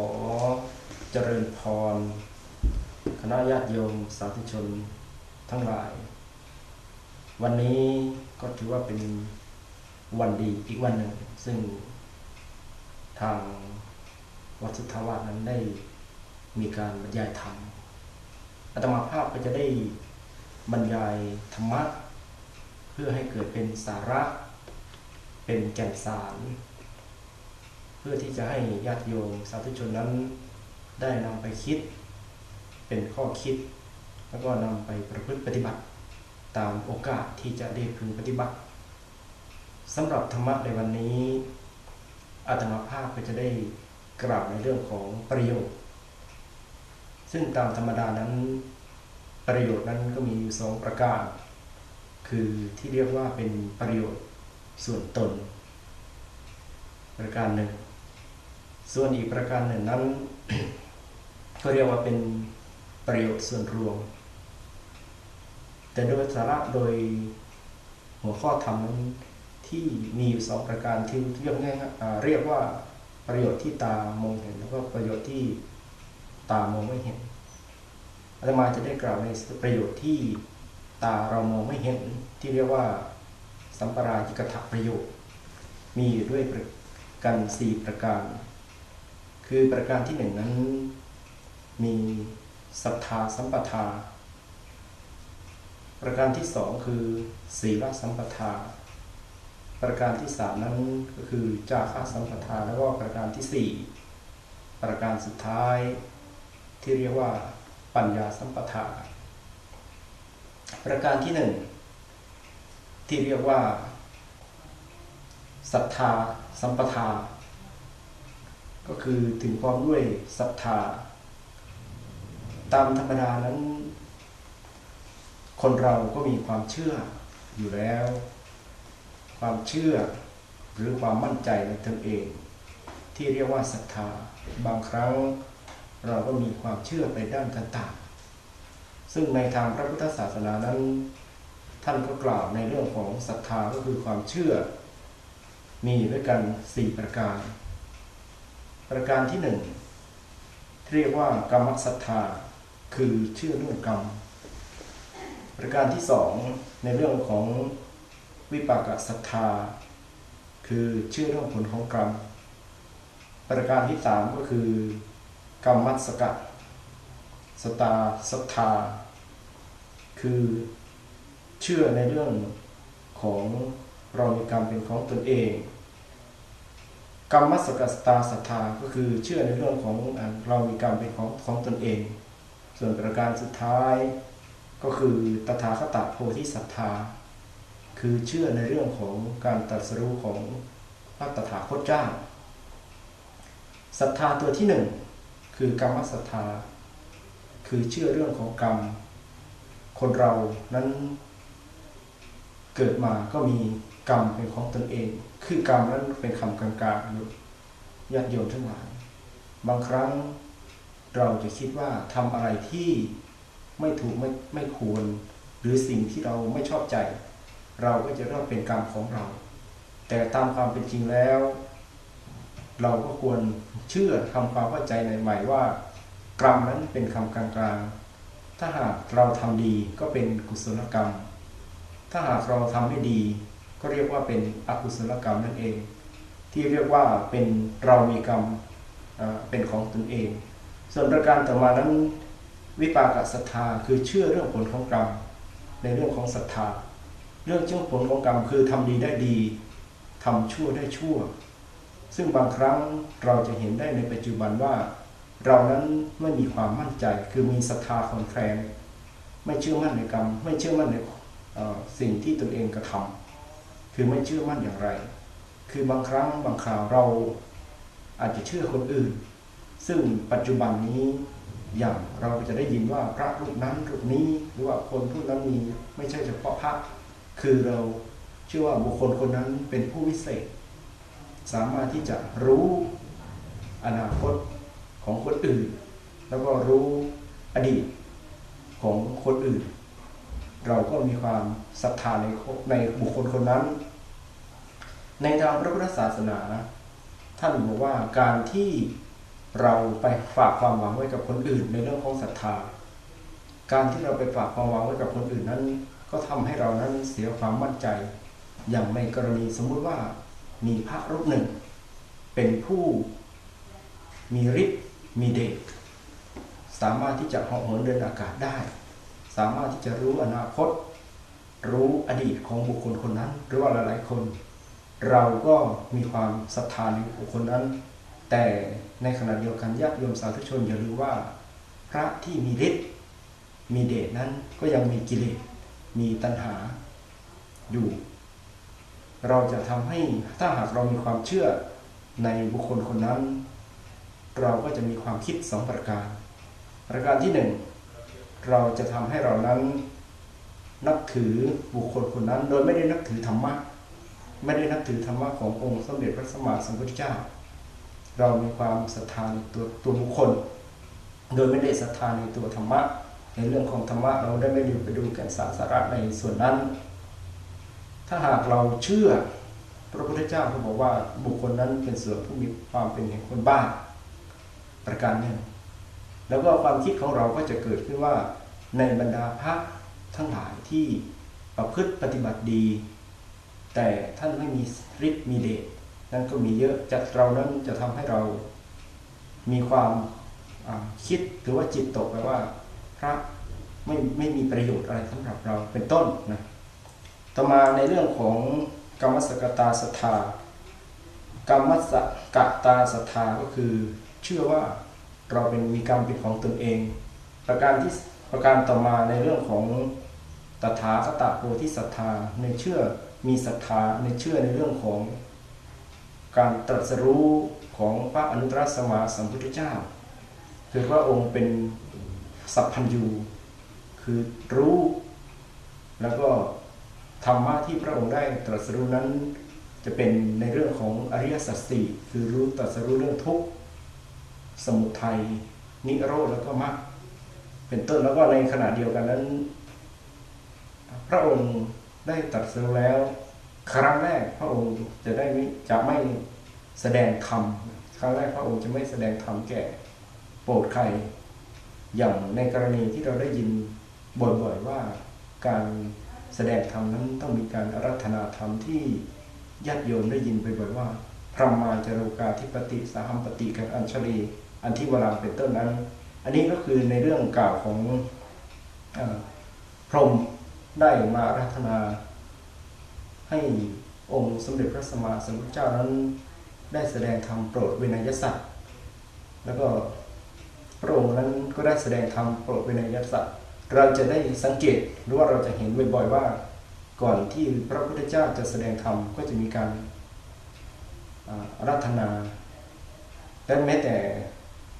อเจริญพร คณะญาติโยมสาธุชนทั้งหลาย วันนี้ก็ถือว่าเป็นวันดีอีกวันหนึ่ง ซึ่งทางวัดสุทธาวาสนั้นได้มีการบรรยายธรรมอาตมาภาพก็จะได้บรรยายธรรมะเพื่อให้เกิดเป็นสาระ เป็นแก่นสาร เพื่อที่จะให้ญาติโยมสาธุชนนั้นได้นำไปคิดเป็นข้อคิด แล้วก็นำไปประพฤติปฏิบัติ ตามโอกาสที่จะได้พึงปฏิบัติสำหรับธรรมะในวันนี้อาตมาภาพก็จะได้กล่าวในเรื่องของประโยชน์ ซึ่งตามธรรมดานั้นประโยชน์นั้นก็มีอยู่สองประการ คือที่เรียกว่าเป็นประโยชน์ส่วนตน ประการหนึ่ง ส่วนอีกประการหนึ่งนั้นก็เรียกว่าเป็นประโยชน์ส่วนรวม แต่โดยสาระโดยหัวข้อธรรมนั้นที่มีสองประการที่เรียกง่ายเรียกว่าประโยชน์ที่ตามองเห็น แล้วก็ประโยชน์ที่ตามองไม่เห็นอาตมาจะได้กล่าวในประโยชน์ที่ตาเรามองไม่เห็น ที่เรียกว่าสัมปรายิกถประโยชน์ มีด้วยกันสี่ประการ คือประการที่หนึ่งนั้น มีศรัทธาสัมปทา ประการที่สองคือศีลสัมปทา ประการที่สามนั้นก็คือจาคะสัมปทาแล้วก็ประการที่สี่ประการสุดท้ายที่เรียกว่าปัญญาสัมปทา ประการที่หนึ่งที่เรียกว่าศรัทธาสัมปทา ก็คือถึงพร้อมด้วยศรัทธา ตามธรรมดานั้น คนเราก็มีความเชื่ออยู่แล้ว ความเชื่อหรือความมั่นใจในตนเอง ที่เรียกว่าศรัทธา บางครั้งเราก็มีความเชื่อไปด้านต่างๆ ซึ่งในทางพระพุทธศาสนานั้น ท่านก็กล่าวในเรื่องของศรัทธาก็คือความเชื่อ มีด้วยกัน 4 ประการ ประการที่หนึ่งเรียกว่ากรรมศรัทธาคือเชื่อเรื่องกรรม ประการที่สองในเรื่องของวิปากศรัทธา คือเชื่อเรื่องผลของกรรม ประการที่สามก็คือกรรมัสกะสตาศรัทธา คือเชื่อในเรื่องของเรามีกรรมเป็นของตนเอง กรรมสกสตาศรัทธาก็คือเชื่อในเรื่องของเรามีกรรมเป็นของของตนเอง ส่วนประการสุดท้ายก็คือตถาคตโพธิศรัทธา คือเชื่อในเรื่องของการตรัสรู้ของพระตถาคตเจ้าศรัทธาตัวที่หนึ่งคือกรรมศรัทธา คือเชื่อเรื่องของกรรม คนเรานั้นเกิดมาก็มี กรรมเป็นของตนเอง คือกรรมนั้นเป็นคำกลางๆอยู่ญาติโยมทั้งหลาย บางครั้งเราจะคิดว่าทำอะไรที่ไม่ถูกไม่ไม่ควร หรือสิ่งที่เราไม่ชอบใจ เราก็จะเรียกเป็นกรรมของเรา แต่ตามความเป็นจริงแล้ว เราก็ควรเชื่อทำความเข้าใจในใหม่ว่า กรรมนั้นเป็นคำกลางๆถ้าหากเราทำดีก็เป็นกุศลกรรม ถ้าหากเราทำไม่ดี ก็เรียกว่าเป็นอกุศลกรรมนั่นเอง ที่เรียกว่าเป็นเรามีกรรมเป็นของตนเอง ส่วนประการต่อมานั้นวิปากศรัทธาคือเชื่อเรื่องผลของกรรมในเรื่องของศรัทธา เรื่องเชื่อผลของกรรมคือทำดีได้ดีทำชั่วได้ชั่ว ซึ่งบางครั้งเราจะเห็นได้ในปัจจุบันว่า เรานั้นไม่มีความมั่นใจ คือมีศรัทธาคอนแคลนไม่เชื่อมั่นในกรรม ไม่เชื่อมั่นในสิ่งที่ตนเองกระทำ คือไม่เชื่อมั่นอย่างไร คือบางครั้งบางคราวเราอาจจะเชื่อคนอื่น ซึ่งปัจจุบันนี้อย่างเราจะได้ยินว่าพระรูปนั้นรูปนี้หรือว่าคนผู้นั้นมีไม่ใช่เฉพาะพระคือเราเชื่อว่าบุคคลคนนั้นเป็นผู้วิเศษ สามารถที่จะรู้อนาคตของคนอื่น แล้วก็รู้อดีตของคนอื่น เราก็มีความศรัทธาในในบุคคลคนนั้น ในทางพระพุทธศาสนา ท่านบอกว่าการที่เราไปฝากความหวังไว้กับคนอื่นในเรื่องของศรัทธา การที่เราไปฝากความหวังไว้กับคนอื่นนั้น ก็ทำให้เรานั้นเสียความมั่นใจ อย่างในกรณีสมมุติว่ามีพระรูปหนึ่ง เป็นผู้มีฤทธิ์มีเดชสามารถที่จะเหาะเหินเดินอากาศได้ สามารถที่จะรู้อนาคต รู้อดีตของบุคคลคนนั้น หรือว่าหลาย ๆ คน เราก็มีความศรัทธาในบุคคลนั้น แต่ในขณะเดียวกันญาติโยมสาธุชนอย่าลืมว่า พระที่มีฤทธิ์มีเดชนั้นก็ยังมีกิเลสมีตัณหาอยู่ เราจะทำให้ถ้าหากเรามีความเชื่อในบุคคลคนนั้น เราก็จะมีความคิดสองประการ ประการที่หนึ่ง เราจะทำให้เรานั้นนับถือบุคคลคนนั้น โดยไม่ได้นับถือธรรมะไม่ได้นับถือธรรมะขององค์สมเด็จพระสัมมาสัมพุทธเจ้า เรามีความศรัทธาในตัวตัวบุคคล โดยไม่ได้ศรัทธาในตัวธรรมะ ในเรื่องของธรรมะเราได้ไม่ดูไปดูแก่นสารสาระในส่วนนั้น ถ้าหากเราเชื่อพระพุทธเจ้าเขาบอกว่าบุคคลนั้นเป็นส่วนผู้มีความเป็นแห่งคนบ้าประการหนึ่ง แล้วก็ความคิดของเราก็จะเกิดขึ้นว่า ในบรรดาพระทั้งหลายที่ประพฤติปฏิบัติดี แต่ท่านไม่มีฤทธิ์มีเดชนั่นก็มีเยอะจากเรานั้นจะทำให้เรามีความคิดหรือว่าจิตตกไปว่าพระไม่ไม่มีประโยชน์อะไรสำหรับเราเป็นต้นนะต่อมาในเรื่องของกรรมสกตาศรัทธากรรมสกตาศรัทธาก็คือเชื่อว่า เราเป็นมีกรรมเป็นของตนเอง ประการที่ประการต่อมาในเรื่องของตถาคตโพธิศรัทธาในเชื่อมีศรัทธาในเชื่อในเรื่องของ การตรัสรู้ของพระอนุตตรสมาสัมพุทธเจ้า คือพระองค์เป็นสัพพัญญูคือรู้แล้วก็ธรรมะที่พระองค์ได้ตรัสรู้นั้นจะเป็นในเรื่องของอริยสัจสี่คือรู้ตรัสรู้เรื่องทุกข์ สมุทัยนิโรธแล้วก็มรรคเป็นต้นแล้วก็ในขณะเดียวกันนั้น พระองค์ได้ตรัสรู้แล้ว ครั้งแรกพระองค์จะได้ไม่จะไม่แสดงธรรมครั้งแรกพระองค์จะไม่แสดงธรรมแก่โปรดใคร อย่างในกรณีที่เราได้ยินบ่อยๆว่าการแสดงธรรมนั้นต้องมีการอารัธนาธรรมที่ญาติโยมได้ยินบ่อยๆว่าพระมาจารุกาธิปติสาหัมปติกับอัญชลี อันที่วรางเป็นต้นนั้น อันนี้ก็คือในเรื่องกล่าวของอพรหมได้มารัธนาให้องค์สมเด็จพระสัมมาสัมพุทธเจ้านั้น ได้แสดงธรรมโปรดเวนยสัตว์แล้วก็พระองค์นั้นก็ได้แสดงธรรมโปรดเวนยสัตว์เราจะได้สังเกตหรือว่าเราจะเห็นบ่อยๆว่าก่อนที่พระพุทธเจ้าจะแสดงธรรมก็จะมีการรัธนาและแม้แต่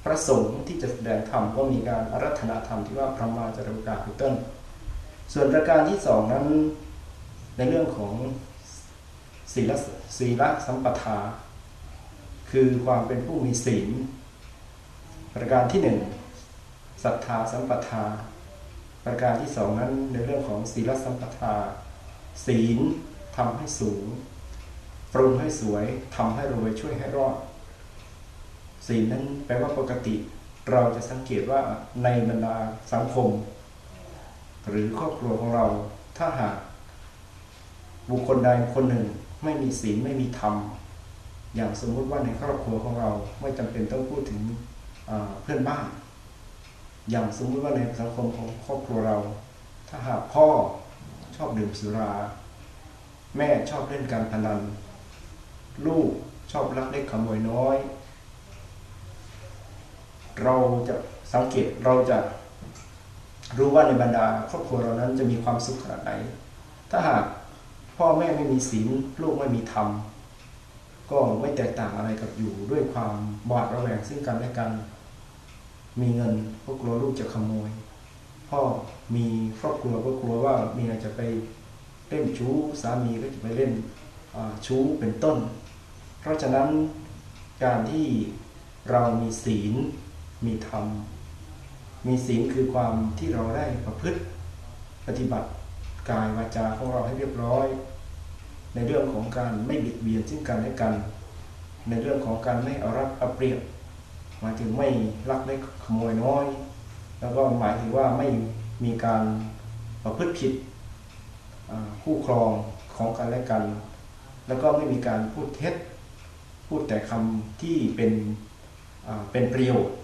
พระสงฆ์ที่จะแสดงธรรมก็มีการอารัธนาธรรมที่ว่าพระมาจารุกาเป็นต้น ส่วนประการที่สองนั้นในเรื่องของศีลศีลสัมปทา คือความเป็นผู้มีศีล ประการที่หนึ่งศรัทธาสัมปทา ประการที่สองนั้นในเรื่องของศีลสัมปทา ศีลทำให้สูง ปรุงให้สวยทำให้รวยช่วยให้รอด ศีลนั้นแปลว่าปกติ เราจะสังเกตว่าในบรรดาสังคม หรือครอบครัวของเราถ้าหากบุคคลใดคนหนึ่งไม่มีศีลไม่มีธรรม อย่างสมมุติว่าในครอบครัวของเราไม่จำเป็นต้องพูดถึงเพื่อนบ้าน อย่างสมมุติว่าในสังคมของครอบครัวเรา ถ้าหากพ่อชอบดื่มสุรา แม่ชอบเล่นการพนัน ลูกชอบลักเล็กขโมยน้อย เราจะสังเกตเราจะรู้ว่าในบรรดาครอบครัวเรานั้นจะมีความสุขขนาดไหน ถ้าหากพ่อแม่ไม่มีศีลลูกไม่มีธรรมก็ไม่แตกต่างอะไรกับอยู่ด้วยความบาดระแวงซึ่งกันและกัน มีเงินก็กลัวลูกจะขโมย พ่อมีครอบครัวก็กลัวว่าเมียจะไปเล่นชู้สามีก็จะไปเล่นชู้เป็นต้น เพราะฉะนั้นการที่เรามีศีล มีธรรม มีศีลคือความที่เราได้ประพฤติปฏิบัติกายวาจาของเราให้เรียบร้อย ในเรื่องของการไม่บิดเบียนซึ่งกันและกัน ในเรื่องของการไม่เอารัดเอาเปรียบหมายถึงไม่ลักเล็กขโมยน้อย แล้วก็หมายถึงว่าไม่มีการประพฤติผิดคู่ครองของกันและกัน แล้วก็ไม่มีการพูดเท็จ พูดแต่คำที่เป็นเป็นประโยชน์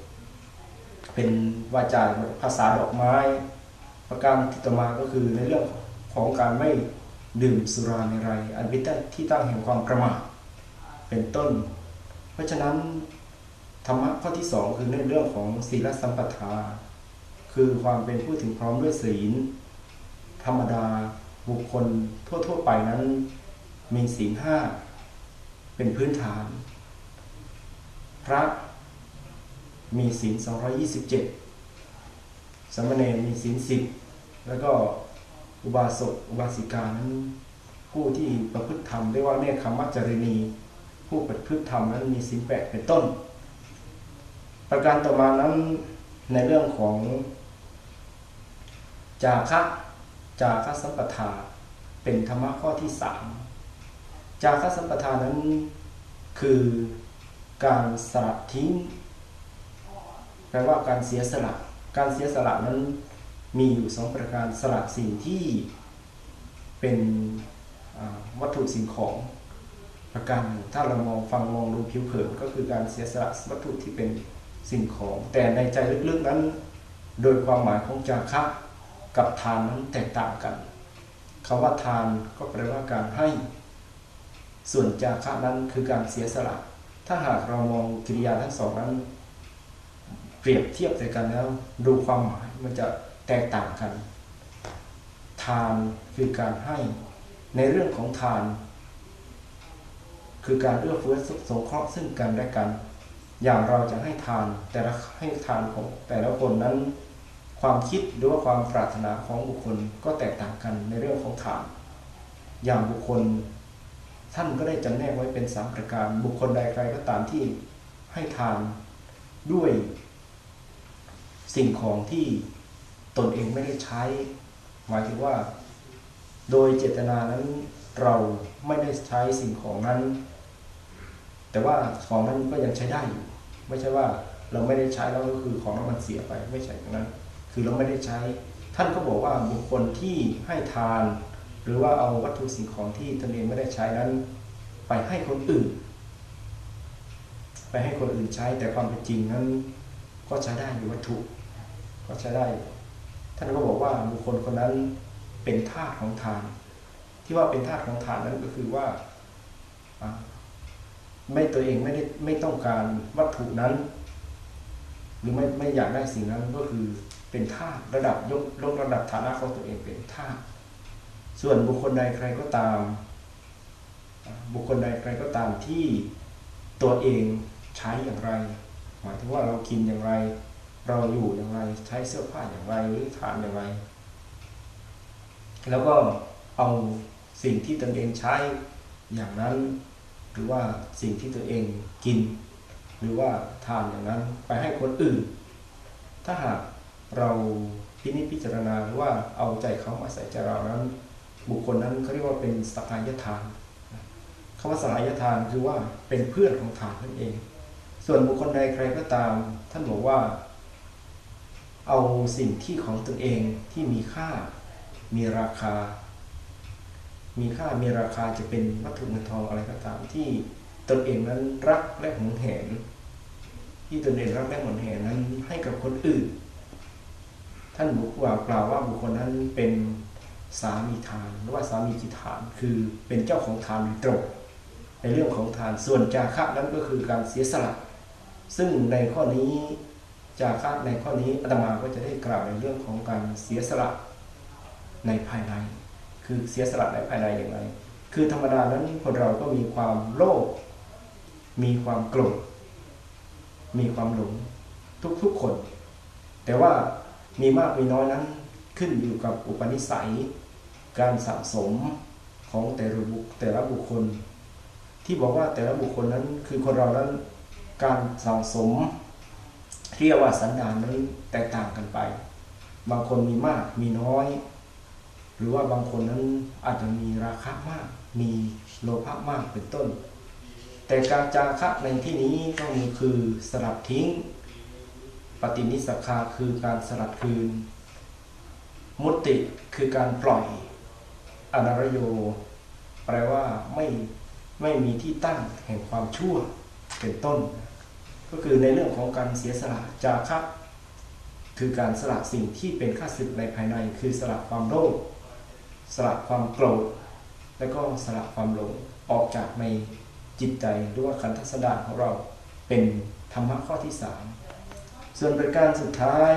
เป็นวาจาภาษาดอกไม้ ประการที่ต่อมาก็คือในเรื่องของการไม่ดื่มสุราในไรอันเป็นที่ตั้งแห่งความประมาทเป็นต้น เพราะฉะนั้นธรรมะข้อที่สองคือในเรื่องของศีลสัมปทา คือความเป็นผู้ถึงพร้อมด้วยศีล ธรรมดาบุคคลทั่ว ๆ ไปนั้นมีศีลห้าเป็นพื้นฐาน พระ มีศีล227สามเณรมีศีลสิบแล้วก็อุบาสกอุบาสิกานั้นผู้ที่ประพฤติธรรมเรียกว่าเนคขมัจจรินีผู้ประพฤติธรรมนั้นมีศีลแปดเป็นต้น ประการต่อมานั้นในเรื่องของ จาคะจาคะสัมปทาเป็นธรรมะข้อที่สามจาคะสัมปทานั้นคือการสละทิ้ง แปลว่าการเสียสละ การเสียสละนั้นมีอยู่สองประการสละสิ่งที่เป็นวัตถุสิ่งของประการหนึ่งถ้าเรามองฟังมองดูผิวเผินก็คือการเสียสละวัตถุที่เป็นสิ่งของ แต่ในใจลึกๆนั้น โดยความหมายของจาคะกับทานนั้นแตกต่างกันคำว่าทานก็แปลว่าการให้ ส่วนจาคะนั้นคือการเสียสละ ถ้าหากเรามองกิริยาทั้งสองนั้น เปรียบเทียบใส่กันแล้ว ดูความหมายมันจะแตกต่างกัน ทานคือการให้ในเรื่องของทาน คือการเอื้อเฟื้อสงเคราะห์ซึ่งกันและกัน อย่างเราจะให้ทานแต่ละให้ทานของแต่ละคนนั้น ความคิดหรือว่าความปรารถนาของบุคคลก็แตกต่างกันในเรื่องของทาน อย่างบุคคล ท่านก็ได้จำแนกไว้เป็นสามประการบุคคลใดใครก็ตามที่ให้ทานด้วย สิ่งของที่ตนเองไม่ได้ใช้ หมายถึงว่า โดยเจตนานั้นเราไม่ได้ใช้สิ่งของนั้น แต่ว่าของนั้นก็ยังใช้ได้อยู่ ไม่ใช่ว่าเราไม่ได้ใช้แล้วก็คือของนั้นมันเสียไปไม่ใช่อย่างนั้น คือเราไม่ได้ใช้ ท่านก็บอกว่าบุคคลที่ให้ทาน หรือว่าเอาวัตถุสิ่งของที่ตนเองไม่ได้ใช้นั้น ไปให้คนอื่น ไปให้คนอื่นใช้แต่ความเป็นจริงนั้น ก็ใช้ได้อยู่วัตถุ ก็ใช้ได้ ท่านก็บอกว่าบุคคลคนนั้นเป็นทาสของทาน ที่ว่าเป็นทาสของทานนั้นก็คือว่าไม่ตัวเองไม่ได้ไม่ต้องการวัตถุนั้น หรือไม่ไม่อยากได้สิ่งนั้นก็คือเป็นทาสระดับยกลงระดับฐานะของตัวเองเป็นทาสส่วนบุคคลใดใครก็ตาม บุคคลใดใครก็ตามที่ตัวเองใช้อย่างไร หมายถึงว่าเรากินอย่างไร เราอยู่อย่างไรใช้เสื้อผ้าอย่างไรหรือทานอย่างไร แล้วก็เอาสิ่งที่ตนเองใช้อย่างนั้น หรือว่าสิ่งที่ตัวเองกิน หรือว่าทานอย่างนั้นไปให้คนอื่น ถ้าหากเราพินิจพิจารณาหรือว่าเอาใจเขามาใส่ใจเรานั้น บุคคลนั้นเขาเรียกว่าเป็นสหายทานคำว่าสหายทานคือว่าเป็นเพื่อนของทานนั่นเอง ส่วนบุคคลใดใครก็ตาม ท่านบอกว่า เอาสิ่งที่ของตนเองที่มีค่า มีราคา มีค่ามีราคาจะเป็นวัตถุเงินทองอะไรก็ตามที่ตนเองนั้นรักและหวงแหน ที่ตนเองรักและหวงแหนนั้นให้กับคนอื่น ท่านบุคว่ากล่าวว่าบุคคลนั้นเป็นสามีทานหรือว่าสามีจิตฐานคือเป็นเจ้าของทานโดยตรงในเรื่องของทานส่วนจาคะนั้นก็คือการเสียสละ ซึ่งในข้อนี้ จาคะในข้อนี้อาตมาก็จะได้กล่าวในเรื่องของการเสียสละในภายใน คือเสียสละในภายในอย่างไร คือธรรมดานั้วนี่คนเราก็มีความโลภมีความโกรธมีความหลงทุกๆคน แต่ว่ามีมากมีน้อยนั้นขึ้นอยู่กับอุปนิสัย การสะสมของแต่ละบุคแต่ละบุคคล ที่บอกว่าแต่ละบุคคลนั้นคือคนเรานั้นการสั่งสม เรียกว่าสันดานนั้นแตกต่างกันไป บางคนมีมากมีน้อย หรือว่าบางคนนั้นอาจจะมีราคะมาก มีโลภะมากเป็นต้น แต่การจาคะในที่นี้ก็คือสลัดทิ้ง ปฏินิสคาคือการสลัดคืน มุตติคือการปล่อยอนารโย แปลว่าไม่ไม่มีที่ตั้งแห่งความชั่วเป็นต้น ก็คือในเรื่องของการเสียสละจาคะคือการสละสิ่งที่เป็นข้าศึกในภายใน คือสละความโลภสละความโกรธและก็สละความหลงออกจากในจิตใจหรือว่าขันธสดานของเราเป็นธรรมะข้อที่สามส่วนประการสุดท้าย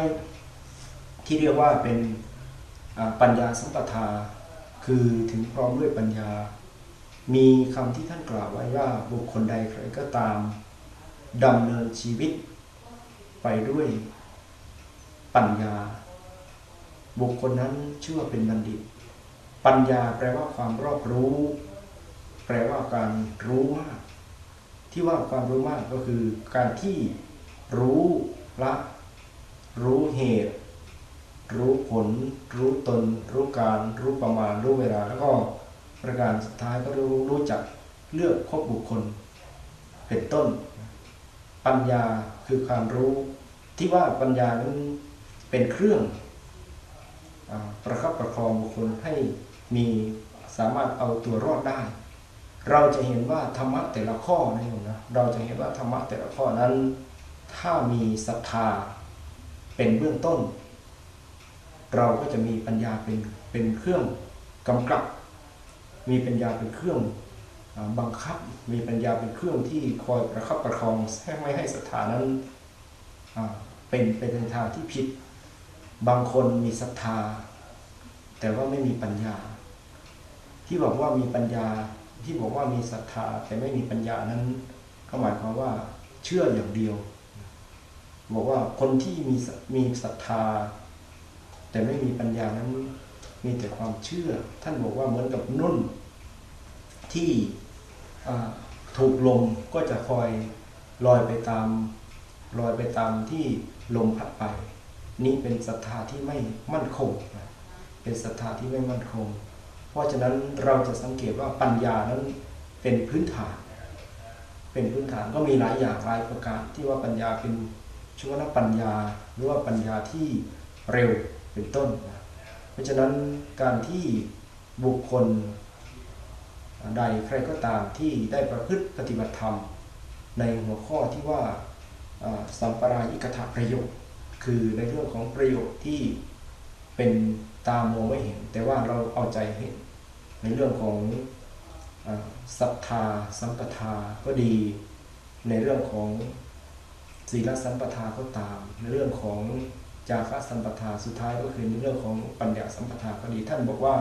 ที่เรียกว่าเป็นปัญญาสัมปทา คือถึงพร้อมด้วยปัญญา มีคำที่ท่านกล่าวไว้ว่าบุคคลใดใครก็ตาม ดำเนินชีวิต ไปด้วยปัญญา บุคคลนั้นชื่อว่าเป็นบัณฑิต ปัญญาแปลว่าความรอบรู้ แปลว่าการรู้มากที่ว่าความรู้มากก็คือการที่รู้ละรู้เหตุ รู้ผล รู้ตน รู้การ รู้ประมาณ รู้เวลา แล้วก็ประการสุดท้ายก็รู้รู้จักเลือกคบบุคคล เป็นต้น ปัญญาคือความรู้ที่ว่าปัญญานั้นเป็นเครื่องอประคับประคองบุคคลให้มีสามารถเอาตัวรอดได้ เราจะเห็นว่าธรรมะแต่ละข้อนะโยมนะเราจะเห็นว่าธรรมะแต่ละข้อนั้น ถ้ามีศรัทธาเป็นเบื้องต้น เราก็จะมีปัญญาเป็นเป็นเครื่องกำกับ มีปัญญาเป็นเครื่อง บังคับมีปัญญาเป็นเครื่องที่คอยประคับประคองให้ไม่ให้ศรัทธานั้นอ่าเป็นไปในทางที่ผิด บางคนมีศรัทธา แต่ว่าไม่มีปัญญา ที่บอกว่ามีปัญญาที่บอกว่ามีศรัทธาแต่ไม่มีปัญญานั้นก็หมายความว่าเชื่ออย่างเดียว บอกว่าคนที่มีมีศรัทธา แต่ไม่มีปัญญานั้นมีแต่ความเชื่อ ท่านบอกว่าเหมือนกับนุ่นที่ ถูกลมก็จะคอยลอยไปตามลอยไปตามที่ลมพัดไป นี่เป็นศรัทธาที่ไม่มั่นคงนะเป็นศรัทธาที่ไม่มั่นคง เพราะฉะนั้นเราจะสังเกตว่าปัญญานั้นเป็นพื้นฐาน เป็นพื้นฐานก็มีหลายอย่างหลายประการที่ว่าปัญญาเป็นชุวนะปัญญาหรือว่าปัญญาที่เร็วเป็นต้นนะเพราะฉะนั้นการที่บุคคล ใดใครก็ตามที่ได้ประพฤติปฏิบัติธรรม ในหัวข้อที่ว่าสัมปรายิกถาประโยชน์คือในเรื่องของประโยชน์ที่เป็นตามมองไม่เห็น แต่ว่าเราเอาใจเห็นในเรื่องของศรัทธาสัมปทาก็ดี ในเรื่องของศีลสัมปทาก็ตาม ในเรื่องของจาคะสัมปทาสุดท้ายก็คือในเรื่องของปัญญาสัมปทาก็ดีท่านบอกว่า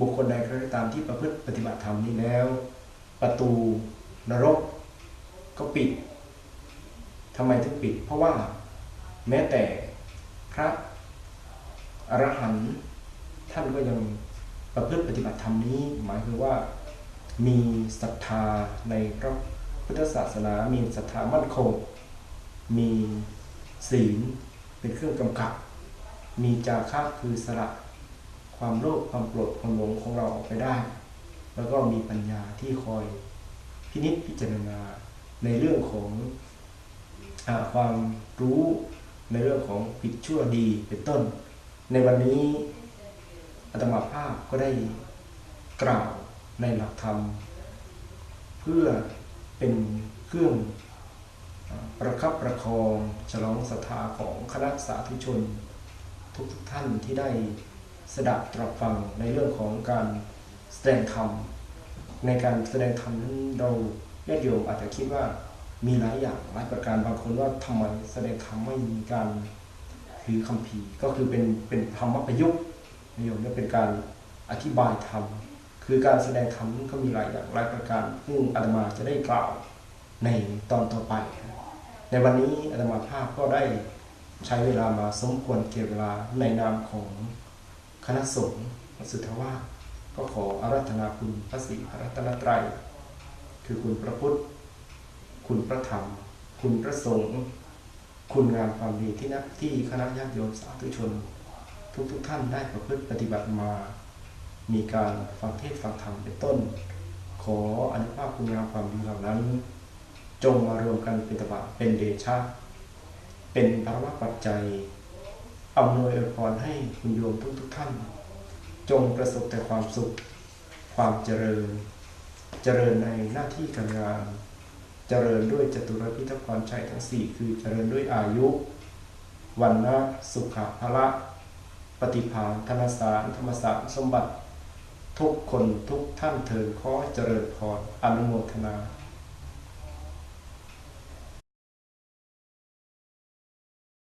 บุคคลใดก็ตามที่ประพฤติปฏิบัติธรรมนี้แล้ว ประตูนรกก็ปิดทำไมถึงปิด เพราะว่าแม้แต่พระอรหันต์ท่านก็ยังประพฤติปฏิบัติธรรมนี้ หมายคือว่ามีศรัทธาในพระพุทธศาสนา มีศรัทธามั่นคง มีศีลเป็นเครื่องกำกับ มีจาคะคือสละ ความโลภความโกรธความหลงของเราออกไปได้ แล้วก็มีปัญญาที่คอยพินิจพิจารณาในเรื่องของอความรู้ในเรื่องของผิดชั่วดีเป็นต้น ในวันนี้อาตมาภาพก็ได้กล่าวในหลักธรรม เพื่อเป็นเครื่องอประคับประคองฉลองศรัทธาของคณะสาธุชน ทุกทท่านที่ได้ สดับตรับฟังในเรื่องของการแสดงธรรมในการแสดงธรรมนั้นเราญาติโยมอาจจะคิดว่ามีหลายอย่างหลายประการบางคนว่าทำไมแสดงธรรมไม่มีการถือคำพีก็คือเป็นเป็นธรรมประยุกต์นิยมและเป็นการอธิบายธรรมคือการแสดงธรรมนั้นก็มีหลายอย่างหลายประการ ซึ่งอาตมาจะได้กล่าวในตอนต่อไป ในวันนี้อาตมาภาพก็ได้ใช้เวลามาสมควรเกี่ยวเวลาในนามของ คณะสงฆ์สุทธวาสก็ขออารัธนาคุณพระศรีพระรัตนตรัย คือคุณพระพุทธ คุณพระธรรม คุณพระสงฆ์คุณงามความดีที่นักที่คณะญาติโยมสาธุชน ทุกทุกๆท่านได้ประพฤติปฏิบัติมา มีการฟังเทศฟังธรรมเป็นต้นขขออนุภาพคุณงามความดีเหล่านั้น จงมารวมกันเป็นตบะเป็นเดชะเป็นภาวะปัจจัย อำนวยอวยพรให้คุณโยมทุกทุกท่าน จงประสบแต่ความสุข ความเจริญ เจริญในหน้าที่การงาน เจริญด้วยจตุรพิทพรชัยทั้งสี่คือเจริญด้วยอายุ วันนะสุขะพละปฏิภาณธนสารธรรมสารสมบัติ ทุกคนทุกท่านเถิดขอเจริญพรอนุโมทนา